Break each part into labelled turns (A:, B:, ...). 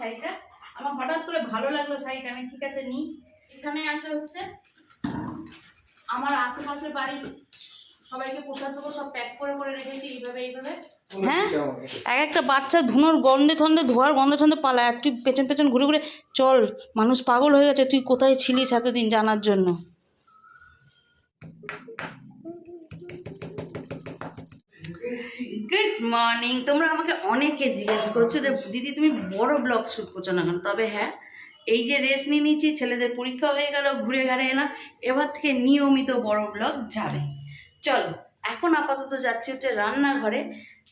A: শাড়িটা আমার হঠাৎ করে ভালো লাগল শাড়িটা আমি ঠিক আছে নিই। এখানে আছে হচ্ছে আমার আশেপাশের বাড়ির সবাইকে প্রসাদ দেবো সব প্যাক করে করে রেখেছি এইভাবে এইভাবে। হ্যাঁ? এক একটা বাচ্চা ধুনোর গন্ধে থন্দে ধোয়ার গন্ধে থন্দে পালা আর তুই পেছন পেছন ঘুরে ঘুরে। চল মানুষ পাগল হয়ে গেছে তুই কোথায় ছিলিস এতদিন জানার জন্য? গুড মর্নিং তোমরা আমাকে অনেকে জিজ্ঞেস করছ যে, দিদি, তুমি বড় ব্লগ শ্যুট করছ না কেন? তবে হ্যাঁ এই যে রেস্ট নিয়ে নিয়েছি, ছেলেদের পরীক্ষা হয়ে গেল, ঘুরে ঘাড়ে এলাম, এবার থেকে নিয়মিত বড় ব্লগ যাবে। চলো, এখন আপাতত যাচ্ছি হচ্ছে রান্নাঘরে।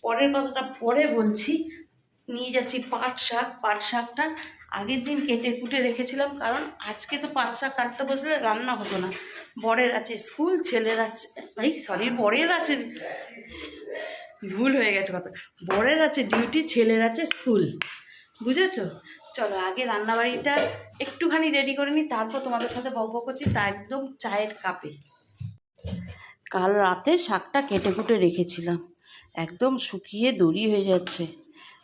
A: পরের কথাটা পরে বলছি। নিয়ে যাচ্ছি পাট শাক, পাট শাকটা। আগের দিন কেটে কুটে রেখেছিলাম, কারণ আজকে তো পাট শাক কাটতে বসলে রান্না হতো না। বরের আছে স্কুল, ছেলের আছে এই সরি বরের আছে ভুল হয়ে গেছে কথা। বরের আছে ডিউটি ছেলের আছে স্কুল বুঝেছ? চলো, আগে রান্নাবাড়িটা একটুখানি রেডি করে নিই, তারপর তোমাদের সাথে বক বক করছি, তা একদম চায়ের কাপে। কাল রাতে শাকটা কেটে কুটে রেখেছিলাম। একদম শুকিয়ে দড়ি হয়ে যাচ্ছে।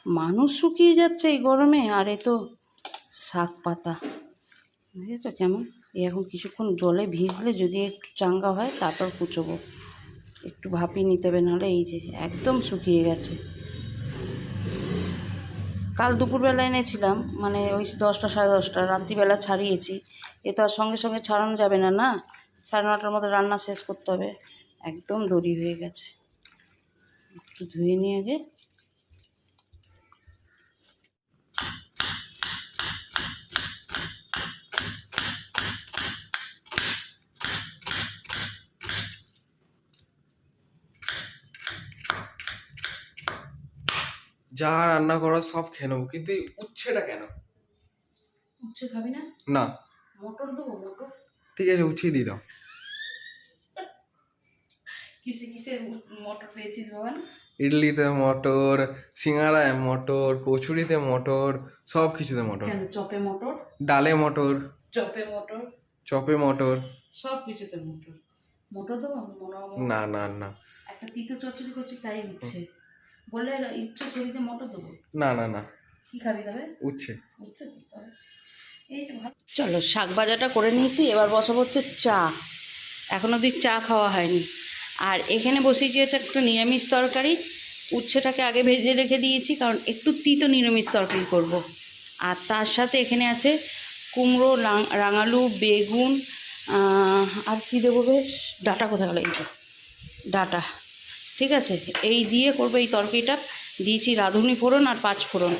A: মানুষ শুকিয়ে যাচ্ছে এই গরমে, আর এ তো শাক পাতা। বুঝেছ কেমন? এখন কিছুক্ষণ জলে ভিজলে যদি একটু চাঙ্গা হয়, তারপর কুচোবো। একটু ভাপিয়ে নিতে হবে, নাহলে এই যে একদম শুকিয়ে গেছে। কাল দুপুরবেলা এনেছিলাম মানে ওই দশটা সাড়ে দশটা, রাত্রিবেলা ছাড়িয়েছি। এ তো আর সঙ্গে সঙ্গে ছাড়ানো যাবে না না? সাড়ে নটার মধ্যে রান্না শেষ করতে হবে। একদম দড়ি হয়ে গেছে। একটু ধুয়ে নিয়ে আগে
B: যা রান্না করো সব খেয়ে নেব। কিন্তু এই উচ্ছেটা কেন?
A: উচ্ছে খাবি না?
B: না।
A: মটর দেবো মটর।
B: ঠিক আছে উঠিয়ে দিয়ে দাও।
A: কিসে কিসে মটর পেয়েছিস বাবান?
B: ইডলিতে মটর সিঙ্গারায় মটর কচুরিতে মটর সব কিছুতে মটর।
A: কেন চপে মটর?
B: ডালে মটর।
A: চপে মটর।
B: চপে মটর।
A: সব কিছুতে মটর। মটর দেবো? মনে
B: না না না।
A: একটা তিতো চচ্চড়ি করছি তাই উঠছে বললে ইচ্ছে শরীরে মটর দেবো।
B: না না না।
A: কি খাবি তবে?
B: উচ্ছে।
A: উচ্ছে চলো শাক ভাজাটা করে নিয়েছি এবার বসাবো হচ্ছে চা। এখন অবধি চা খাওয়া হয়নি। আর এখানে বসিয়েছি হচ্ছে একটা নিরামিষ তরকারি। উচ্ছেটাকে আগে ভেজে রেখে দিয়েছি কারণ একটু তিতো নিরামিষ তরকারি করব। আর তার সাথে এখানে আছে কুমড়ো রাঙালু বেগুন আর কী দেবো বেশ? ডাটা কোথায় গেলো? এই ডাটা। ঠিক আছে? এই দিয়ে করব এই তরকারিটা। দিয়েছি রাঁধুনি ফোড়ন আর পাঁচ ফোড়ন।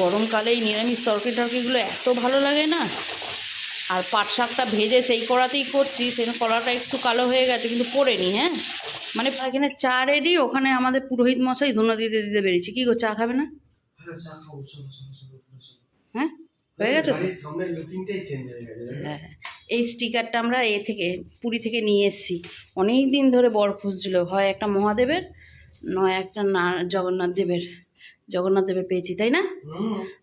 A: গরমকালে এই নিরামিষ তরকারি টরকারিগুলো এত ভালো লাগে না? আর পাট শাকটা ভেজে সেই কড়াতেই করছি সেই কড়াটা একটু কালো হয়ে গেছে কিন্তু পড়েনি হ্যাঁ? মানে এখানে চা রেডি ওখানে আমাদের পুরোহিত মশাই ধুনো দিতে দিতে বেরিয়েছি। কী গো চা খাবে না? হ্যাঁ হয়ে? গেছে তো?
C: সামনের হয়ে গেছে।
A: হ্যাঁ। এই স্টিকারটা আমরা এ থেকে পুরী থেকে নিয়ে এসেছি। অনেক দিন ধরে বর খুঁজছিল হয় একটা মহাদেবের নয় একটা না জগন্নাথ দেবের জগন্নাথ দেবের পেয়েছি তাই না?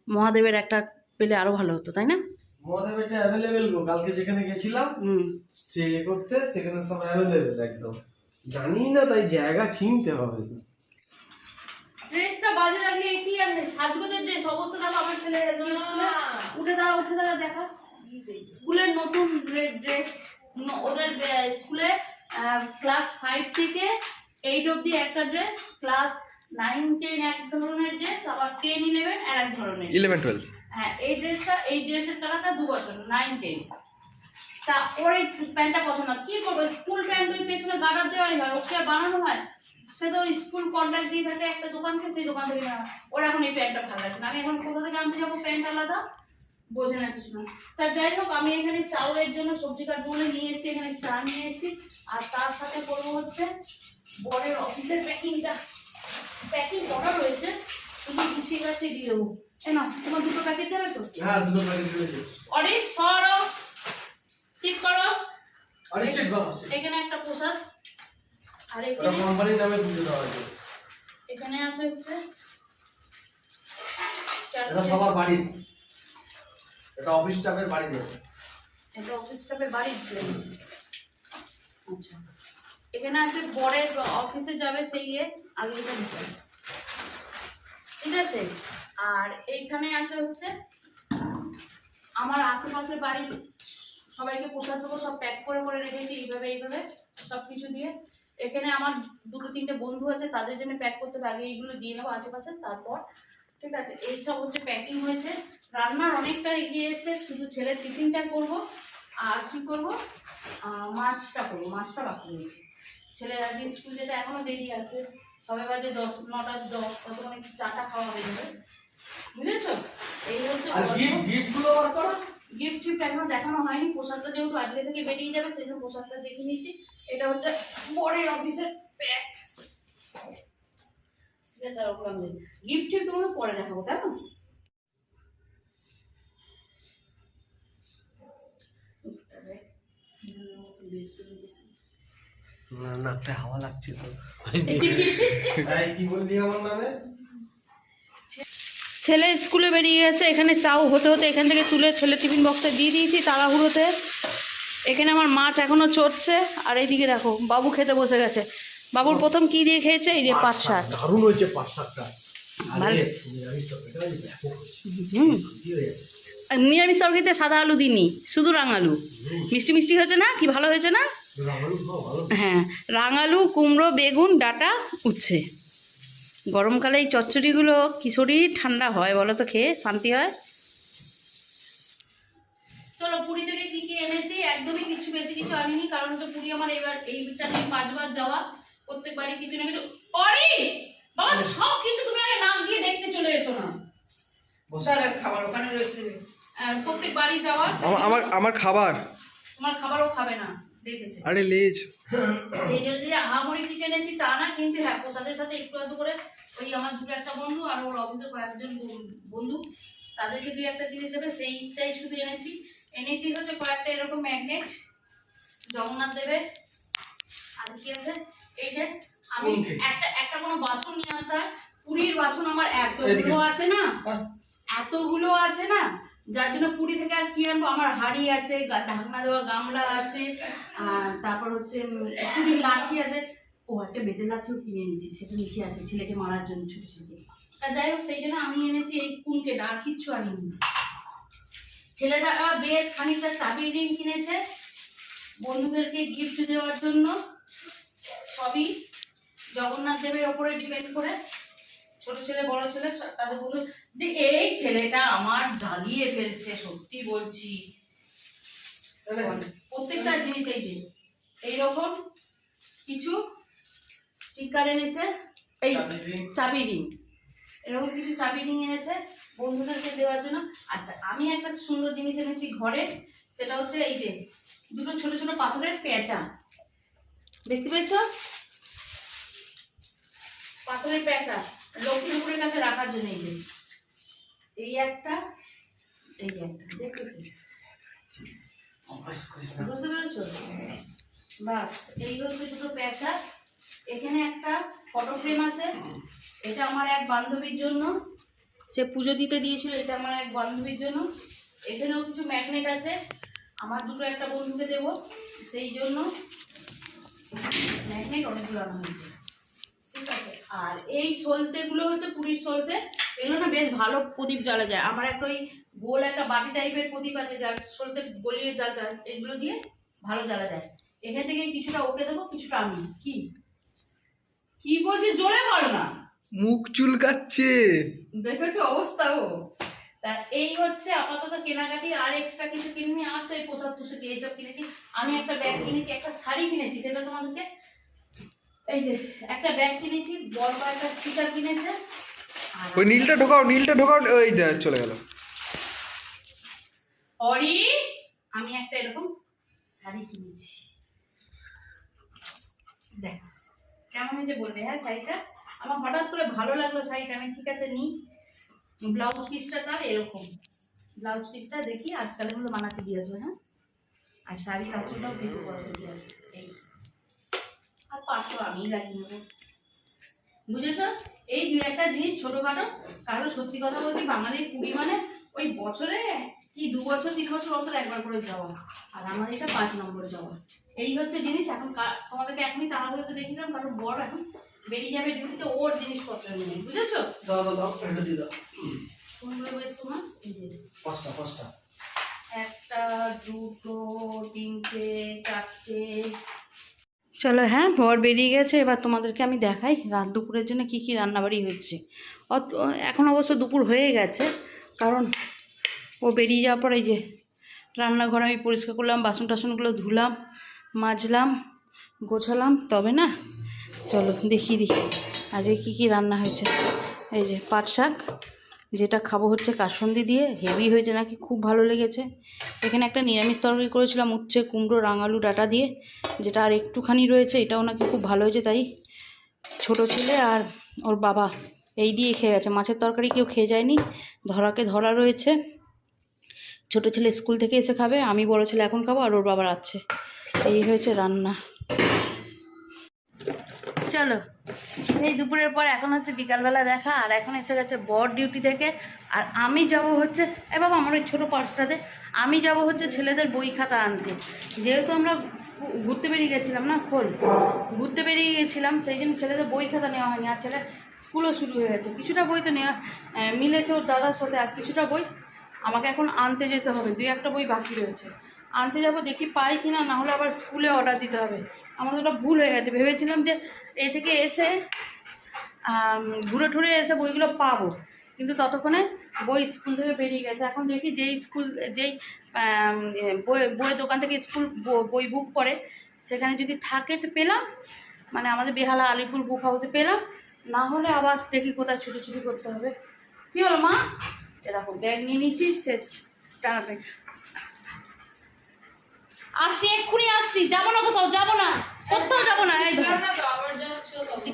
A: মহাদেবের একটা পেলে আরও ভালো হতো তাই না?
C: মহাদেবেরটা অ্যাভেলেবেল গো কালকে যেখানে গেছিলাম স্টে করতে সেখানে সব অ্যাভেলেবেল একদম। জানি না তাই জায়গা চিনতে হবে।
A: ড্রেসটা বাজে লাগলে কি আর সাজগোজের ড্রেস? অবস্থা দেখো আমার ছেলে উঠে দাঁড়া উঠে দাঁড়া দেখা। স্কুলের নতুন ড্রেস ওদের স্কুলে ক্লাস ফাইভ থেকে এইট অবধি একটা ড্রেস ক্লাস নাইন টেন এক ধরনের ড্রেস আবার টেন ইলেভেন আর এক ধরনের
B: ইলেভেন টুয়েলভ
A: হ্যাঁ এই ড্রেসটা এই ড্রেসের কালারটা দু বছর নাইন টেন তা ওর এই প্যান্টটা পছন্দ। না। কি করব? স্কুল প্যান্ট ওই পেছনে গাড়া দেওয়াই হয় ওকে আর বানানো হয়? সে তো স্কুল কন্ট্রাক্ট দিয়ে থাকে একটা দোকানকে সেই দোকান থেকে ওর এখন এই প্যান্টটা ভালো লাগছে না। আমি এখন কোথা থেকে আনতে যাব? প্যান্ট আলাদা? বোঝে না কিছু না। তা যাই হোক আমি এখানে চাউলের জন্য সবজি কাটবো নিয়ে এসেছি এখানে চা নিয়ে এসেছি। আর তার সাথে করব হচ্ছে বরের অফিসের প্যাকিংটা প্যাকিং করা রয়েছে তুমি গুছিয়ে গাছিয়ে দিয়ে দেবো। না তোমার দুটো প্যাকেট যাবে তো?
C: হ্যাঁ দুটো প্যাকেট রয়েছে।
A: অরিস সরো। সিট করো।
C: সেট বাবা
A: এখানে একটা প্রসাদ। আর এখানে
C: কোম্পানির নামে পুজো দেওয়া আছে
A: এখানে আছে হচ্ছে
C: এটা সবার বাড়ির। এটা অফিস স্টাফের বাড়ি দেবে
A: এটা অফিস স্টাফের প্লেন আচ্ছা। এখানে আছে বরের অফিসে যাবে সেই ইয়ে আগে এটা নিতে ঠিক আছে? আর এইখানে আছে হচ্ছে, আমার আশেপাশের বাড়ির সবাইকে প্রসাদ দেবো, সব প্যাক করে করে রেখেছি এইভাবে এইভাবে, সব কিছু দিয়ে। এখানে আমার দুটো তিনটে বন্ধু আছে, তাদের জন্য প্যাক করতে হবে, আগে এইগুলো দিয়ে নেব আশেপাশে, তারপর, ঠিক আছে? এই সব হচ্ছে প্যাকিং হয়েছে। রান্নার অনেকটা এগিয়ে এসেছে শুধু ছেলের টিফিনটা করব আর কি করব? মাছটা করব মাছটা বাকি রয়েছে। ছেলের আজকে স্কুল যেতে এখনও দেরি আছে সবাই বাজে দশ নটা দশ ততক্ষণ একটু চাটা খাওয়া হয়ে যাবে। বুঝেছ? এই হচ্ছে
C: গিফট
A: টিফট এখনও দেখানো হয়নি প্রসাদটা যেহেতু আজকে থেকে বেরিয়ে যাবে সেই জন্য প্রসাদটা দেখে নিচ্ছি। এটা হচ্ছে বরের অফিসের প্যাক ঠিক আছে আর ওগুলো গিফট টিফট তোমাকে পরে দেখাবো কেমন?
C: না নাকটা হাওয়া লাগছে তো। কি বললি আমার নামে?
A: ছেলে স্কুলে বেরিয়ে গেছে এখানে চাও হতে হতে এখান থেকে তুলে ছেলে টিফিন বক্সে দিয়ে দিয়েছি তাড়াহুড়োতে। এখানে আমার মাছ এখনও চড়ছে আর এইদিকে দেখো বাবু খেতে বসে গেছে। বাবুর প্রথম কি দিয়ে খেয়েছে? এই যে পাট শাক।
C: দারুণ হয়েছে পাঁচ সাতটা
A: ভালো।
C: নিরামিষ
A: তরকারিতে সাদা আলু দিইনি শুধু রাঙালু মিষ্টি মিষ্টি হয়েছে না? কি ভালো হয়েছে না? হ্যাঁ রাঙালু কুমড়ো বেগুন ডাটা উচ্ছে। গরমকালে এই চচ্চড়িগুলো কি শরীর ঠান্ডা হয় বলো তো খেয়ে শান্তি হয়? চলো পুরী থেকে কি কি এনেছি? একদমই কিছু বেশি কিছু আনিনি কারণ তো পুরী আমার এবার এইটা নিয়ে পাঁচবার যাওয়া। প্রত্যেকবারই কিছু না কিছু। অরি! বাবা সব কিছু তুমি আগে নাক দিয়ে দেখতে চলে এসো না। দাঁড়া, খাবার ওখানে রয়েছে। আহ, প্রত্যেকবারই যাওয়া
B: আমার আমার খাবার।
A: তোমার খাবারও খাবে না দেখেছে।
B: আরে লেজ।
A: সেই জন্য যে আহামরি কিছু এনেছি তা না কিন্তু হ্যাঁ প্রসাদের সাথে একটু আধটু করে ওই আমার দুটো একটা বন্ধু আর ওর অফিসের কয়েকজন বন্ধু- তাদেরকে দুই একটা জিনিস দেবে সেইটাই শুধু এনেছি। এনেছি হচ্ছে কয়েকটা এরকম ম্যাগনেট জগন্নাথ দেবের আর কি আছে? এই যে আমি একটা একটা কোনো বাসন নিয়ে আসতে হয় পুরীর বাসন আমার এতগুলো আছে না। এতগুলো আছে না যার জন্য পুরী থেকে আর কি আনব? আমার হাড়ি আছে ঢাকনা দেওয়া, গামলা আছে, আর তারপর হচ্ছে পুরীর লাঠি আছে, ও একটা বেতের লাঠিও কিনে এনেছি, সেটা নিচে আছে ছেলেকে মারার জন্য ছোট ছেলেকে। তা যাই হোক, সেই জন্য আমি এনেছি এই কুনকে আর কিচ্ছু আনিনি। ছেলেটা আবার বেশ খানিকটা চাবির রিং কিনেছে, বন্ধুদেরকে গিফট দেওয়ার জন্য। সবই জগন্নাথ দেবের ওপরে ডিপেন্ড করে। ছোট ছেলে বড় ছেলে তাদের বন্ধু যে এই ছেলেটা আমার জ্বালিয়ে ফেলছে সত্যি বলছি। প্রত্যেকটা জিনিস এই যে এইরকম কিছু স্টিকার এনেছে এই চাবি রিং এরকম কিছু চাবি রিং এনেছে বন্ধুদেরকে দেওয়ার জন্য। আচ্ছা আমি একটা সুন্দর জিনিস এনেছি ঘরে সেটা হচ্ছে এই যে দুটো ছোট ছোট পাথরের পেঁচা। দেখতে পেয়েছ? পাথরের পেঁচা। লক্ষ্মী ঠাকুরের কাছে রাখার জন্য এই যে। এই একটা এই একটা
C: না
A: বুঝতে পেরেছ? বাস, এই হচ্ছে দুটো প্যাঁচা। এখানে একটা ফটো ফ্রেম আছে। এটা আমার এক বান্ধবীর জন্য। সে পুজো দিতে দিয়েছিল, এটা আমার এক বান্ধবীর জন্য। এখানেও কিছু ম্যাগনেট আছে। আমার দুটো একটা বন্ধুকে দেব, সেই জন্য ম্যাগনেট অনেকগুলো আনা হয়েছে। ঠিক আছে? আর এই সলতেগুলো হচ্ছে পুরীর সলতে। এগুলো না বেশ ভালো প্রদীপ জ্বালা যায়। আমার একটা ওই গোল একটা বাটি টাইপের প্রদীপ আছে যার সলতে গলিয়ে জ্বালা যায় এগুলো দিয়ে ভালো জ্বালা যায়। এখান থেকে কিছুটা ওকে দেবো কিছুটা আমি। কি? কি বলছিস? জোরে বলো না।
B: মুখ চুলকাচ্ছে।
A: দেখেছ? অবস্থা ও। তা এই হচ্ছে আপাতত কেনাকাটি আর এক্সট্রা কিছু কিনিনি। আর তো এই পোশাক পোশাক এইসব কিনেছি। আমি একটা ব্যাগ কিনেছি একটা শাড়ি কিনেছি সেটা তোমাদেরকে এই যে একটা ব্যাগ কিনেছি বড় একটা স্পিকার কিনেছে।
B: ওই নীলটা ঢোকাও নীলটা ঢোকাও ওই যা চলে গেল।
A: অরি আমি একটা এরকম শাড়ি কিনেছি। দেখো কেমন হয়েছে বলবে হ্যাঁ শাড়িটা? আমার হঠাৎ করে ভালো লাগল শাড়িটা আমি ঠিক আছে নিই ব্লাউজ পিসটা তার এরকম। ব্লাউজ পিসটা দেখি আজকালের মধ্যে বানাতে দিয়ে আসবে হ্যাঁ? আর শাড়ি আঁচলটাও কিন্তু করাতে দিয়ে আসবে। এই। পাঁচশো আমিই লাগিয়ে নেব বুঝেছ? এই দু একটা জিনিস ছোটোখাটো কারণ সত্যি কথা বলতে বাঙালির কুড়ি মানে ওই বছরে কি দু বছর তিন বছর অন্তর একবার করে যাওয়া আর আমার এটা পাঁচ নম্বরে যাওয়া এই হচ্ছে জিনিস এখন তোমাদেরকে এখনই তাড়াহুড়োতে দেখিলাম কারণ বড় এখন বেরিয়ে যাবে ডিউটিতে ওর জিনিসপত্র নিয়ে বুঝেছ? কোনগুলো তোমার
C: পাঁচটা পাঁচটা।
A: একটা দুটো তিনটে চারটে চলো হ্যাঁ বর বেরিয়ে গেছে, এবার তোমাদেরকে আমি দেখাই রাত দুপুরের জন্য কি কি রান্নাবাড়ি হচ্ছে। অত এখন অবশ্য দুপুর হয়ে গেছে, কারণ ও বেরিয়ে যাওয়ার পর এই যে রান্নাঘর আমি পরিষ্কার করলাম, বাসন টাসনগুলো ধুলাম, মাজলাম, গোছালাম, তবে না, চলো দেখি দেখি আজকে কী কী রান্না হয়েছে। এই যে পাট শাক যেটা খাব হচ্ছে কাসন্দি দিয়ে, হেভি হয়েছে নাকি, খুব ভালো লেগেছে। এখানে একটা নিরামিষ তরকারি করেছিলাম, উচ্ছে, কুমড়ো, রাঙালু, ডাটা দিয়ে, যেটা আর একটুখানি রয়েছে, এটাও নাকি খুব ভালো হয়েছে তাই। ছোট ছেলে আর ওর বাবা এই দিয়ে খেয়ে গেছে। মাছের তরকারি কেউ খেয়ে যায়নি, ধরাকে ধরা রয়েছে। ছোট ছেলে স্কুল থেকে এসে খাবে, আমি বড় ছেলে এখন খাব আর ওর বাবা রাচ্ছে এই হয়েছে রান্না। চলো। এই দুপুরের পর এখন হচ্ছে বিকালবেলা দেখা, আর এখন এসে গেছে বর ডিউটি থেকে। আর আমি যাব হচ্ছে, এ বাবা, আমার ওই ছোটো পার্সটাতে। আমি যাব হচ্ছে ছেলেদের বই খাতা আনতে। যেহেতু আমরা ঘুরতে বেরিয়ে গেছিলাম না, খোল? ঘুরতে বেরিয়ে গেছিলাম, সেই জন্য ছেলেদের বই খাতা নেওয়া হয়নি। আর ছেলে স্কুলও শুরু হয়ে গেছে। কিছুটা বই তো নেওয়া মিলেছে ওর দাদার সাথে, আর কিছুটা বই আমাকে এখন আনতে যেতে হবে। দুই একটা বই বাকি রয়েছে। আনতে যাব দেখি পাই কি না হলে আবার স্কুলে অর্ডার দিতে হবে। আমাদের ওটা ভুল হয়ে গেছে। ভেবেছিলাম যে এই থেকে এসে ঘুরে ঠুরে এসে বইগুলো পাবো। কিন্তু ততক্ষণে বই স্কুল থেকে বেরিয়ে গেছে। এখন দেখি যেই স্কুল, যেই বই, বইয়ের দোকান থেকে স্কুল বই বুক করে, সেখানে যদি থাকে তো পেলাম। মানে আমাদের বেহালা আলিপুর বুক হাউসে পেলাম। না হলে আবার দেখি কোথায় ছুটোছুটি করতে হবে। কী হলো মা? এরকম ব্যাগ নিয়ে নিচ্ছি সে টানাবে আসছি এক্ষুনি আসছি যাব না কোথাও যাব না। কোথাও যাব না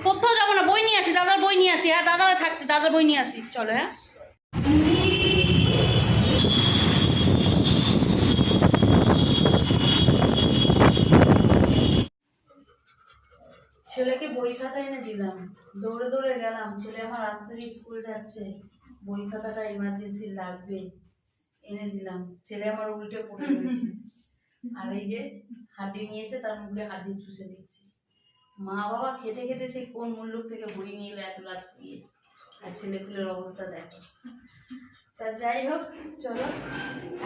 A: কোথাও যাব না বই নিয়ে আসি দাদার বই নিয়ে আসি। হ্যাঁ দাদারা থাকছে দাদার বই নিয়ে আসি। চলো হ্যাঁ। ছেলেকে বই খাতা এনে দিলাম। দৌড়ে দৌড়ে গেলাম। ছেলে আমার রাস্তা থেকে স্কুল যাচ্ছে। বই খাতাটা ইমার্জেন্সি লাগবে। এনে দিলাম। ছেলে আমার উল্টে পড়ে রয়েছে। আর এই যে হাড্ডি নিয়েছে, তার মুখে হাড্ডি চুষে দিচ্ছি। মা বাবা খেটে খেটে সেই কোন মূল্য থেকে বই নিয়ে এলো এত রাত্রি গিয়ে আর ছেলেপুলের অবস্থা দেখো। তা যাই হোক, চলো।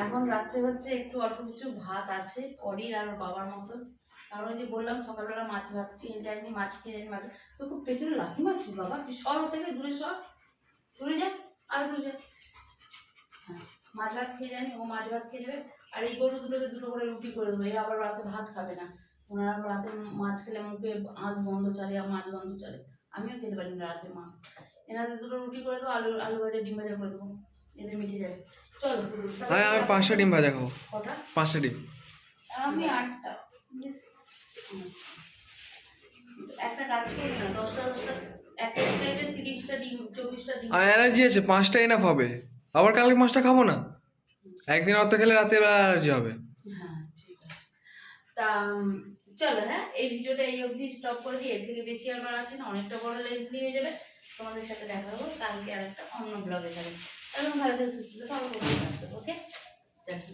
A: এখন রাত্রে হচ্ছে একটু অল্প কিছু ভাত আছে অরির আর বাবার মতো কারণ যে বললাম, সকালবেলা মাছ ভাত খেয়ে যায়নি মাছ খেয়ে যায়নি মাছ তো খুব পেছনে লাথি মারছিস বাবা তুই সর থেকে দূরে সর দূরে যা, আর দূরে যা। হ্যাঁ মাছ ভাত খেয়ে যায়নি, ও মাছ ভাত খেয়ে যাবে আর এই গরু দুটোকে দুটো করে রুটি করে দেবো এরা আবার রাতে ভাত খাবে না। ওনারা রাতে মাছ খেলে মুখে আঁচ বন্ধ চালে আর মাছ বন্ধ চালে আমিও খেতে পারি না রাতে মাছ। এনাদের দুটো রুটি করে দেবো আলু আলু ভাজা ডিম ভাজা করে দেবো। এদের মিটে যাবে। চলো
B: হ্যাঁ আমি পাঁচটা ডিম ভাজা খাব।
A: কটা?
B: পাঁচটা ডিম।
A: আমি আটটা। একটা কাজ করি না দশটা দশটা একটা তিরিশটা ডিম চব্বিশটা ডিম।
B: অ্যালার্জি আছে পাঁচটা এনাফ হবে। আবার কালকে পাঁচটা খাব না? একদিন অত খেলে রাতে বেলা অ্যালার্জি হবে।
A: হ্যাঁ ঠিক আছে। তা চলো হ্যাঁ এই ভিডিওটা এই অবধি স্টপ করে দিই। এর থেকে বেশি আর বাড়াচ্ছি না, অনেকটা বড় লেন্থ হয়ে যাবে। তোমাদের সাথে দেখা হব কালকে আর একটা অন্য ব্লগে যাবে। এখন ভালো থেকে, সুস্থ থাকো ভালো ওকে দ্যাটস